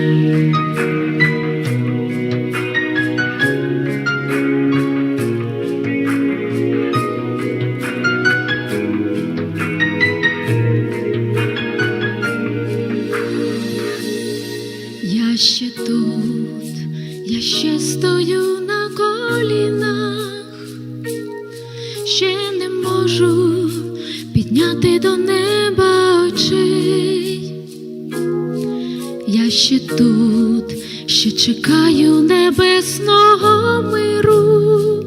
Я ще тут, я ще стою на колінах, ще не можу підняти до неба Ще тут, ще чекаю небесного миру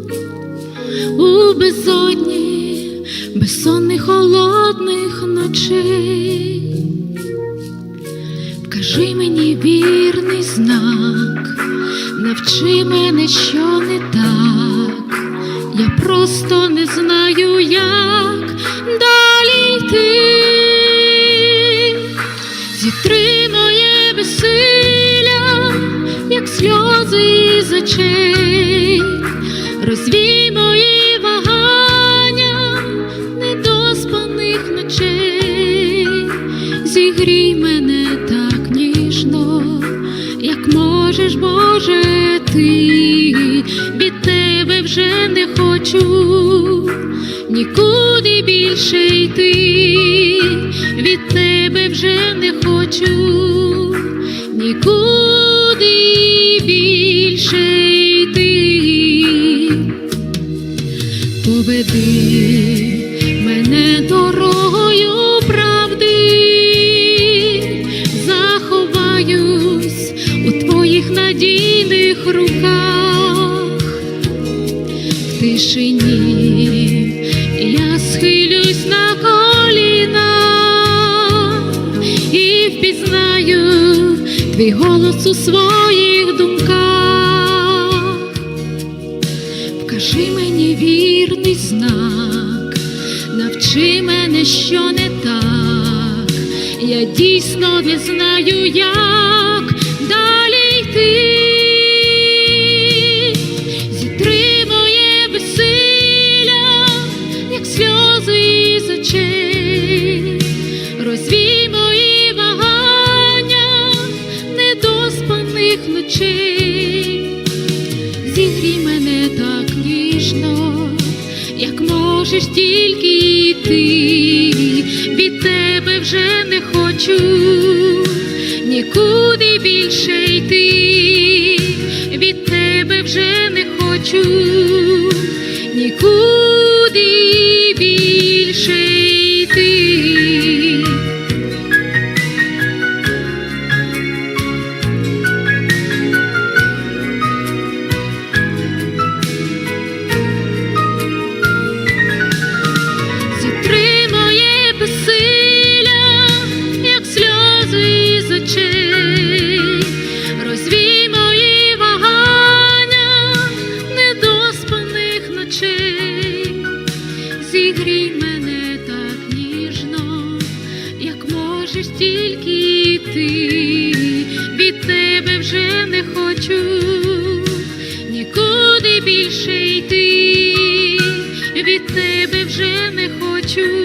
у безодні, безсонних холодних ночей. Вкажи мені вірний знак, навчи мене, що не так. Я просто не знаю, як розвій мої вагання недоспаних ночей, зігрій мене так ніжно, як можеш, Боже, від тебе вже не хочу нікуди більше йти, від тебе вже не хочу нікуди більше йти. Поведи мене дорогою правди, заховаюсь у твоїх надійних руках, в тишині я схилюсь на коліна і впізнаю твій голос у своїх думках. Навчи мене, що не так. Я дійсно не знаю, як далі йти. Зітри моє як сльози із очей, розвій мої вагання недоспаних ночей зігрій мене так ніжно, можеш тільки йти, від тебе вже не хочу нікуди більше йти, від тебе вже не хочу нікуди більше від тебе вже не хочу нікуди більше йти, від тебе вже не хочу